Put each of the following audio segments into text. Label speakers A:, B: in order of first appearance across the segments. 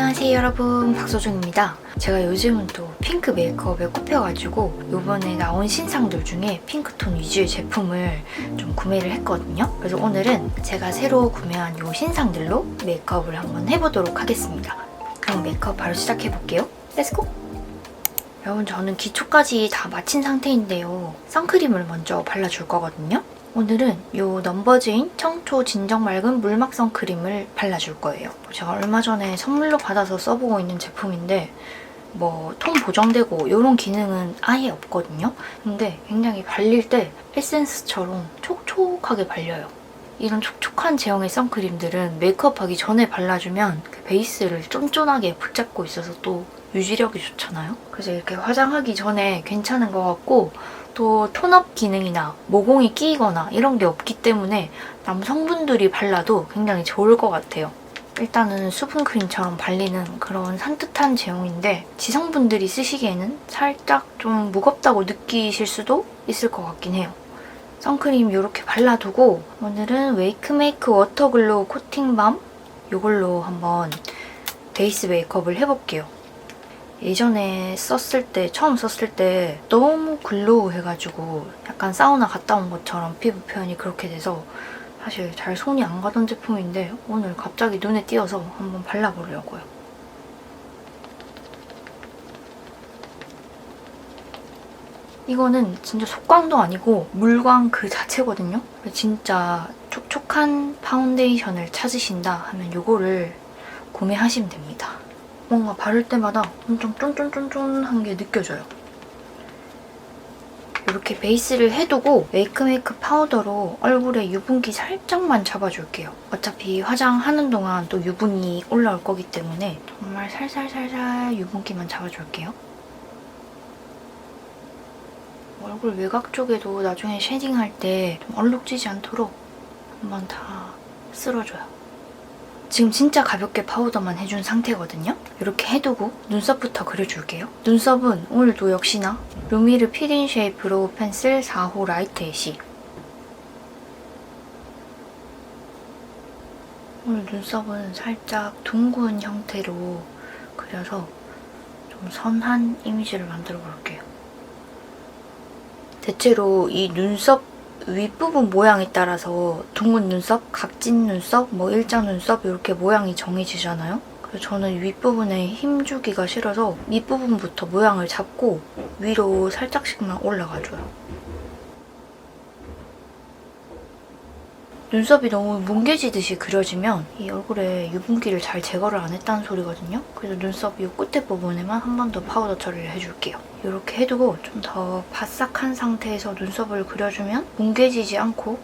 A: 안녕하세요 여러분. 박소정입니다. 제가 요즘은 또 핑크 메이크업에 꼽혀가지고 요번에 나온 신상들 중에 핑크톤 위주의 제품을 좀 구매를 했거든요. 그래서 오늘은 제가 새로 구매한 요 신상들로 메이크업을 한번 해보도록 하겠습니다. 그럼 메이크업 바로 시작해볼게요. 렛츠고! 여러분 저는 기초까지 다 마친 상태인데요. 선크림을 먼저 발라줄 거거든요 오늘은 이 넘버즈인 청초 진정 맑은 물막 선크림을 발라줄 거예요. 제가 얼마 전에 선물로 받아서 써보고 있는 제품인데 뭐 톤 보정되고 이런 기능은 아예 없거든요. 근데 굉장히 발릴 때 에센스처럼 촉촉하게 발려요. 이런 촉촉한 제형의 선크림들은 메이크업하기 전에 발라주면 그 베이스를 쫀쫀하게 붙잡고 있어서 또 유지력이 좋잖아요. 그래서 이렇게 화장하기 전에 괜찮은 것 같고 또 톤업 기능이나 모공이 끼이거나 이런 게 없기 때문에 남성분들이 발라도 굉장히 좋을 것 같아요. 일단은 수분크림처럼 발리는 그런 산뜻한 제형인데 지성분들이 쓰시기에는 살짝 좀 무겁다고 느끼실 수도 있을 것 같긴 해요. 선크림 이렇게 발라두고 오늘은 웨이크메이크 워터글로우 코팅밤 이걸로 한번 베이스 메이크업을 해볼게요. 예전에 썼을 때, 처음 썼을 때 너무 글로우 해가지고 약간 사우나 갔다 온 것처럼 피부 표현이 그렇게 돼서 사실 잘 손이 안 가던 제품인데 오늘 갑자기 눈에 띄어서 한번 발라보려고요. 이거는 진짜 속광도 아니고 물광 그 자체거든요. 진짜 촉촉한 파운데이션을 찾으신다 하면 이거를 구매하시면 됩니다. 뭔가 바를 때마다 엄청 쫀쫀쫀쫀한 게 느껴져요. 이렇게 베이스를 해두고 메이크메이크 파우더로 얼굴에 유분기 살짝만 잡아줄게요. 어차피 화장하는 동안 또 유분이 올라올 거기 때문에 정말 살살살살 유분기만 잡아줄게요. 얼굴 외곽 쪽에도 나중에 쉐딩할 때 좀 얼룩지지 않도록 한번 다 쓸어줘요. 지금 진짜 가볍게 파우더만 해준 상태거든요. 이렇게 해두고 눈썹부터 그려줄게요. 눈썹은 오늘도 역시나 루미르 피딘 쉐이프로 펜슬 4호 라이트 애쉬 오늘 눈썹은 살짝 둥근 형태로 그려서 좀 선한 이미지를 만들어 볼게요. 대체로 이 눈썹 윗부분 모양에 따라서 둥근 눈썹, 각진 눈썹, 뭐 일자 눈썹 이렇게 모양이 정해지잖아요. 그래서 저는 윗부분에 힘 주기가 싫어서 밑부분부터 모양을 잡고 위로 살짝씩만 올라가줘요. 눈썹이 너무 뭉개지듯이 그려지면 이 얼굴에 유분기를 잘 제거를 안 했다는 소리거든요. 그래서 눈썹 이 끝에 부분에만 한 번 더 파우더 처리를 해줄게요. 이렇게 해두고 좀 더 바싹한 상태에서 눈썹을 그려주면 뭉개지지 않고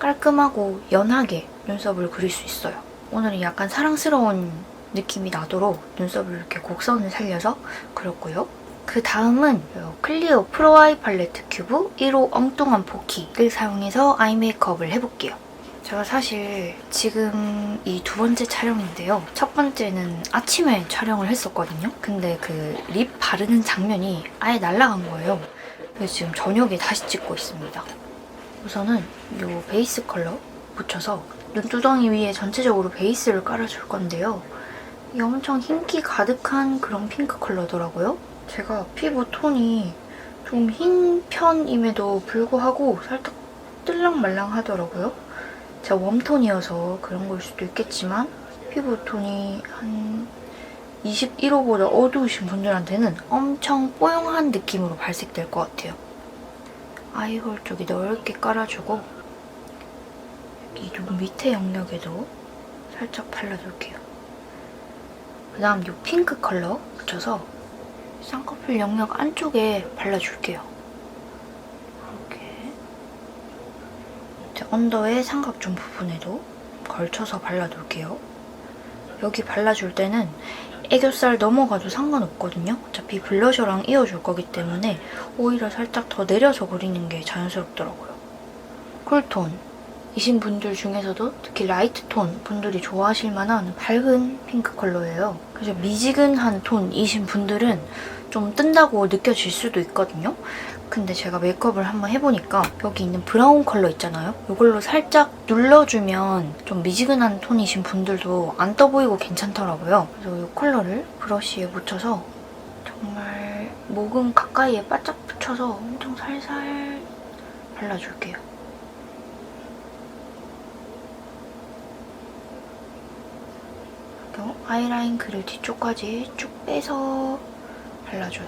A: 깔끔하고 연하게 눈썹을 그릴 수 있어요. 오늘은 약간 사랑스러운 느낌이 나도록 눈썹을 이렇게 곡선을 살려서 그렸고요. 그 다음은 클리오 프로 아이 팔레트 큐브 1호 엉뚱한 포키를 사용해서 아이 메이크업을 해볼게요. 제가 사실 지금 이 두 번째 촬영인데요. 첫 번째는 아침에 촬영을 했었거든요. 근데 그 립 바르는 장면이 아예 날아간 거예요. 그래서 지금 저녁에 다시 찍고 있습니다. 우선은 이 베이스 컬러 묻혀서 눈두덩이 위에 전체적으로 베이스를 깔아줄 건데요. 이게 엄청 흰기 가득한 그런 핑크 컬러더라고요. 제가 피부 톤이 좀 흰 편임에도 불구하고 살짝 뜰랑말랑 하더라고요. 제가 웜톤이어서 그런 걸 수도 있겠지만 피부톤이 한 21호보다 어두우신 분들한테는 엄청 뽀용한 느낌으로 발색될 것 같아요. 아이홀 쪽에 넓게 깔아주고 여기 눈 밑에 영역에도 살짝 발라줄게요. 그 다음 이 핑크 컬러 묻혀서 쌍꺼풀 영역 안쪽에 발라줄게요. 이렇게 이제 언더의 삼각존 부분에도 걸쳐서 발라둘게요. 여기 발라줄 때는 애교살 넘어가도 상관없거든요. 어차피 블러셔랑 이어줄 거기 때문에 오히려 살짝 더 내려서 그리는 게 자연스럽더라고요. 쿨톤 이신 분들 중에서도 특히 라이트 톤 분들이 좋아하실 만한 밝은 핑크 컬러예요. 그래서 미지근한 톤이신 분들은 좀 뜬다고 느껴질 수도 있거든요. 근데 제가 메이크업을 한번 해보니까 여기 있는 브라운 컬러 있잖아요. 이걸로 살짝 눌러주면 좀 미지근한 톤이신 분들도 안 떠 보이고 괜찮더라고요. 그래서 이 컬러를 브러쉬에 묻혀서 정말 목은 가까이에 바짝 붙여서 엄청 살살 발라줄게요. 그리고 아이라인 그릴 뒤쪽까지 쭉 빼서 발라줘요.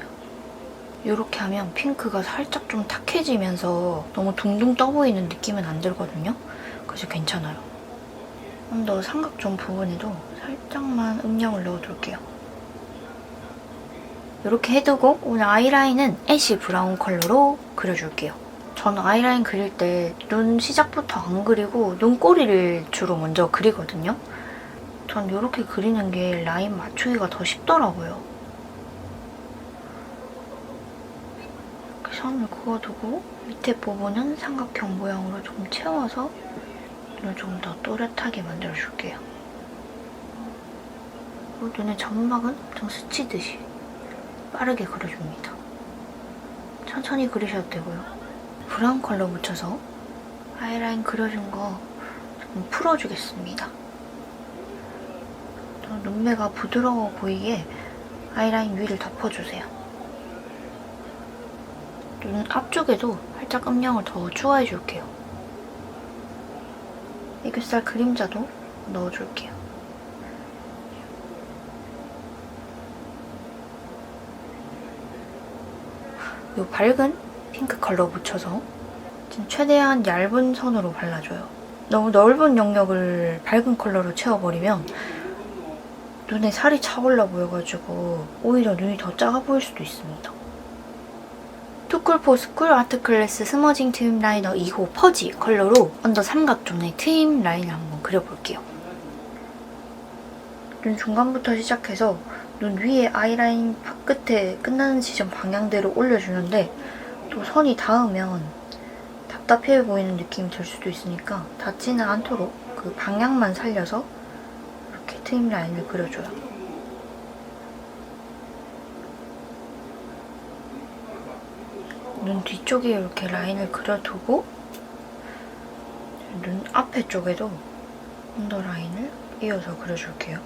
A: 이렇게 하면 핑크가 살짝 좀 탁해지면서 너무 둥둥 떠 보이는 느낌은 안 들거든요. 그래서 괜찮아요. 언더 삼각존 부분에도 살짝만 음영을 넣어둘게요. 이렇게 해두고 오늘 아이라인은 애쉬 브라운 컬러로 그려줄게요. 저는 아이라인 그릴 때 눈 시작부터 안 그리고 눈꼬리를 주로 먼저 그리거든요. 전 이렇게 그리는 게 라인 맞추기가 더 쉽더라고요. 이렇게 선을 그어두고 밑에 부분은 삼각형 모양으로 좀 채워서 눈을 좀 더 또렷하게 만들어줄게요. 눈의 점막은 엄청 스치듯이 빠르게 그려줍니다. 천천히 그리셔도 되고요. 브라운 컬러 묻혀서 아이라인 그려준 거 좀 풀어주겠습니다. 또 눈매가 부드러워 보이게 아이라인 위를 덮어주세요. 눈 앞쪽에도 살짝 음영을 더 추가해줄게요. 애교살 그림자도 넣어줄게요. 이 밝은 핑크 컬러 묻혀서 좀 최대한 얇은 선으로 발라줘요. 너무 넓은 영역을 밝은 컬러로 채워버리면 눈에 살이 차올라 보여가지고 오히려 눈이 더 작아 보일 수도 있습니다. 투쿨포스쿨 아트클래스 스머징 트임 라이너 2호 퍼지 컬러로 언더 삼각존의 트임 라인을 한번 그려볼게요. 눈 중간부터 시작해서 눈 위에 아이라인 끝에 끝나는 지점 방향대로 올려주는데 또 선이 닿으면 답답해 보이는 느낌이 들 수도 있으니까 닿지는 않도록 그 방향만 살려서 이렇게 트임 라인을 그려줘요. 눈 뒤쪽에 이렇게 라인을 그려두고 눈 앞에 쪽에도 언더라인을 이어서 그려줄게요.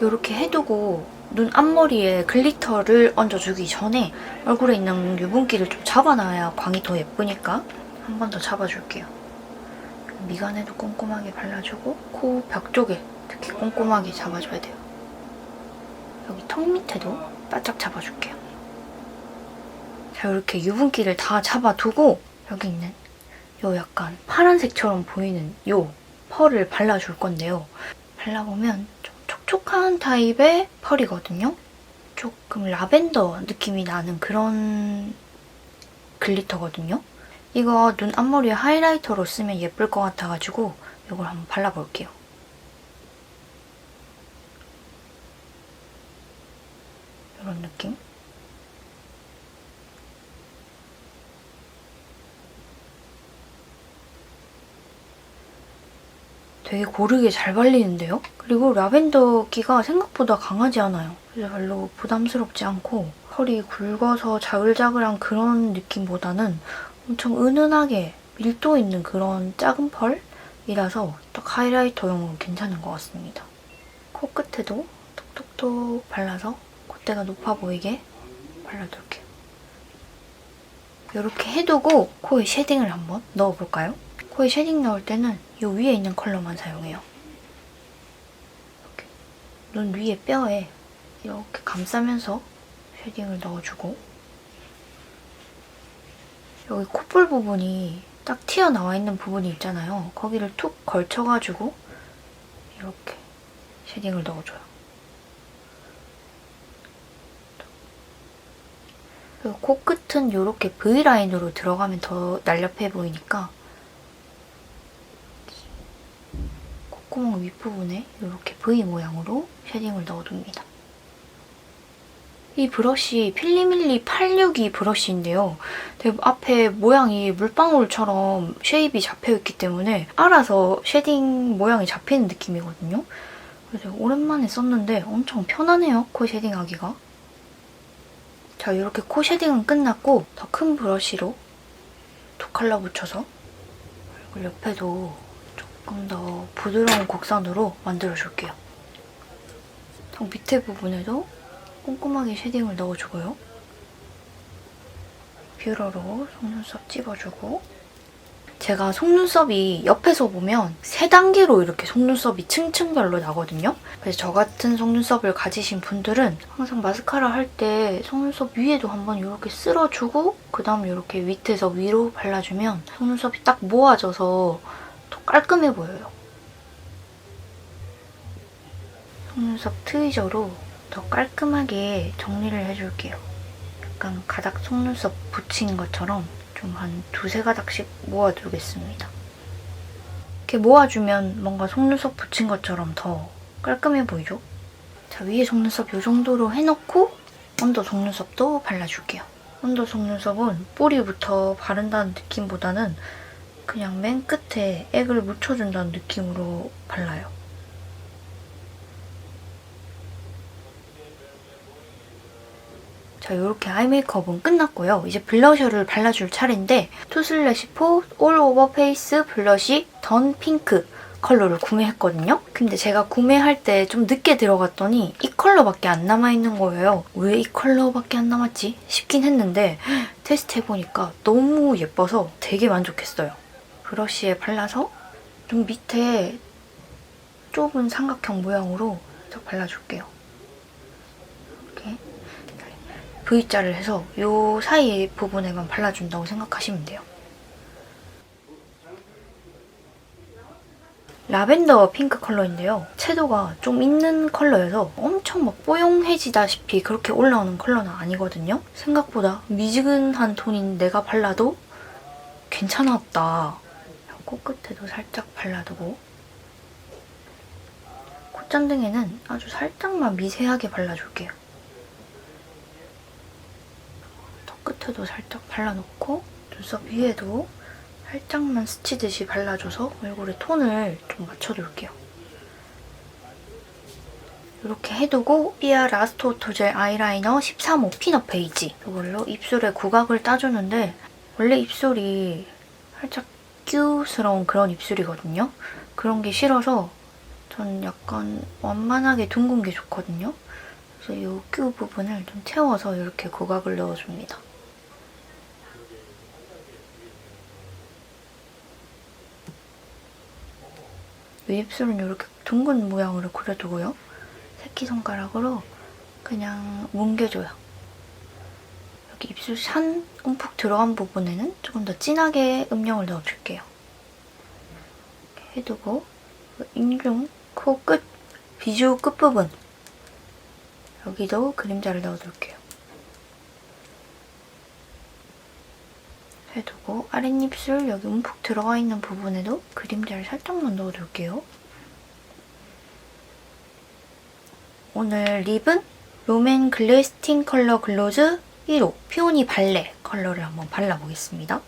A: 이렇게 해두고 눈 앞머리에 글리터를 얹어주기 전에 얼굴에 있는 유분기를 좀 잡아놔야 광이 더 예쁘니까 한 번 더 잡아줄게요. 미간에도 꼼꼼하게 발라주고 코 벽 쪽에 특히 꼼꼼하게 잡아줘야 돼요. 여기 턱 밑에도 바짝 잡아줄게요. 자 이렇게 유분기를 다 잡아두고 여기 있는 요 약간 파란색처럼 보이는 요 펄을 발라줄 건데요. 발라보면 좀 촉촉한 타입의 펄이거든요. 조금 라벤더 느낌이 나는 그런 글리터거든요. 이거 눈 앞머리에 하이라이터로 쓰면 예쁠 것 같아가지고 이걸 한번 발라볼게요. 이런 느낌? 되게 고르게 잘 발리는데요? 그리고 라벤더기가 생각보다 강하지 않아요. 그래서 별로 부담스럽지 않고 펄이 굵어서 자글자글한 그런 느낌보다는 엄청 은은하게 밀도 있는 그런 작은 펄이라서 딱 하이라이터용으로 괜찮은 것 같습니다. 코끝에도 톡톡톡 발라서 콧대가 높아 보이게 발라둘게요. 이렇게 해두고 코에 쉐딩을 한번 넣어볼까요? 코에 쉐딩 넣을 때는 이 위에 있는 컬러만 사용해요. 이렇게 눈 위에 뼈에 이렇게 감싸면서 쉐딩을 넣어주고 여기 콧볼 부분이 딱 튀어나와 있는 부분이 있잖아요. 거기를 툭 걸쳐가지고 이렇게 쉐딩을 넣어줘요. 그리고 코끝은 이렇게 V라인으로 들어가면 더 날렵해 보이니까 콧구멍 윗부분에 이렇게 V 모양으로 쉐딩을 넣어둡니다. 이 브러쉬 필리밀리 862 브러쉬인데요. 되게 앞에 모양이 물방울처럼 쉐입이 잡혀있기 때문에 알아서 쉐딩 모양이 잡히는 느낌이거든요. 그래서 오랜만에 썼는데 엄청 편하네요, 코 쉐딩하기가. 자, 이렇게 코 쉐딩은 끝났고 더 큰 브러쉬로 두 컬러 붙여서 그리고 옆에도 조금 더 부드러운 곡선으로 만들어줄게요. 턱 밑에 부분에도 꼼꼼하게 쉐딩을 넣어주고요. 뷰러로 속눈썹 찝어주고 제가 속눈썹이 옆에서 보면 세 단계로 이렇게 속눈썹이 층층별로 나거든요. 그래서 저 같은 속눈썹을 가지신 분들은 항상 마스카라 할 때 속눈썹 위에도 한번 이렇게 쓸어주고 그 다음 이렇게 밑에서 위로 발라주면 속눈썹이 딱 모아져서 더 깔끔해 보여요. 속눈썹 트위저로 더 깔끔하게 정리를 해줄게요. 약간 가닥 속눈썹 붙인 것처럼 좀 한 두세 가닥씩 모아두겠습니다. 이렇게 모아주면 뭔가 속눈썹 붙인 것처럼 더 깔끔해 보이죠? 자, 위에 속눈썹 이 정도로 해놓고 언더 속눈썹도 발라줄게요. 언더 속눈썹은 뿌리부터 바른다는 느낌보다는 그냥 맨 끝에 액을 묻혀준다는 느낌으로 발라요. 자, 이렇게 아이 메이크업은 끝났고요. 이제 블러셔를 발라줄 차례인데 투슬래시 포 올 오버 페이스 블러쉬 던 핑크 컬러를 구매했거든요. 근데 제가 구매할 때 좀 늦게 들어갔더니 이 컬러밖에 안 남아있는 거예요. 왜 이 컬러밖에 안 남았지? 싶긴 했는데 테스트 해보니까 너무 예뻐서 되게 만족했어요. 브러쉬에 발라서 좀 밑에 좁은 삼각형 모양으로 딱 발라줄게요. 이렇게 V자를 해서 이 사이 부분에만 발라준다고 생각하시면 돼요. 라벤더 핑크 컬러인데요. 채도가 좀 있는 컬러여서 엄청 막 뽀용해지다시피 그렇게 올라오는 컬러는 아니거든요. 생각보다 미지근한 톤인 내가 발라도 괜찮았다. 코끝에도 살짝 발라두고 콧잔등에는 아주 살짝만 미세하게 발라줄게요. 끝에도 살짝 발라놓고 눈썹 위에도 살짝만 스치듯이 발라줘서 얼굴에 톤을 좀 맞춰둘게요. 이렇게 해두고 삐아 라스트 오토젤 아이라이너 13호 피넛 베이지 이걸로 입술에 구각을 따주는데 원래 입술이 살짝 큐스러운 그런 입술이거든요. 그런 게 싫어서 전 약간 완만하게 둥근 게 좋거든요. 그래서 이 큐 부분을 좀 채워서 이렇게 구각을 넣어줍니다. 윗입술은 이렇게 둥근 모양으로 그려두고요. 새끼손가락으로 그냥 뭉개줘요. 여기 입술 산 움푹 들어간 부분에는 조금 더 진하게 음영을 넣어줄게요. 해두고 인중, 코 끝, 비주 끝부분 여기도 그림자를 넣어둘게요. 해두고 아랫입술 여기 움푹 들어가 있는 부분에도 그림자를 살짝만 넣어둘게요. 오늘 립은 롬앤 글래스틴 컬러 글로즈 1호 피오니 발레 컬러를 한번 발라보겠습니다.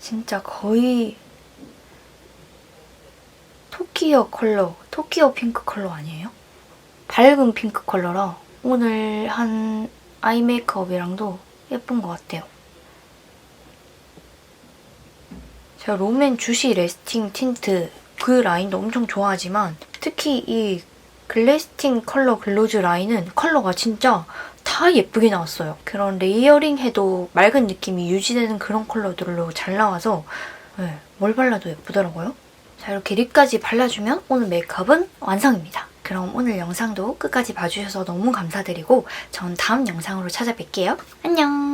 A: 진짜 거의 토끼어 컬러, 토끼어 핑크 컬러 아니에요? 밝은 핑크 컬러라 오늘 한 아이 메이크업이랑도 예쁜 것 같아요. 제가 롬앤 주시 레스팅 틴트 그 라인도 엄청 좋아하지만 특히 이 글래스팅 컬러 글로즈 라인은 컬러가 진짜 다 예쁘게 나왔어요. 그런 레이어링 해도 맑은 느낌이 유지되는 그런 컬러들로 잘 나와서 네, 뭘 발라도 예쁘더라고요. 자 이렇게 립까지 발라주면 오늘 메이크업은 완성입니다. 그럼 오늘 영상도 끝까지 봐주셔서 너무 감사드리고 전 다음 영상으로 찾아뵐게요. 안녕!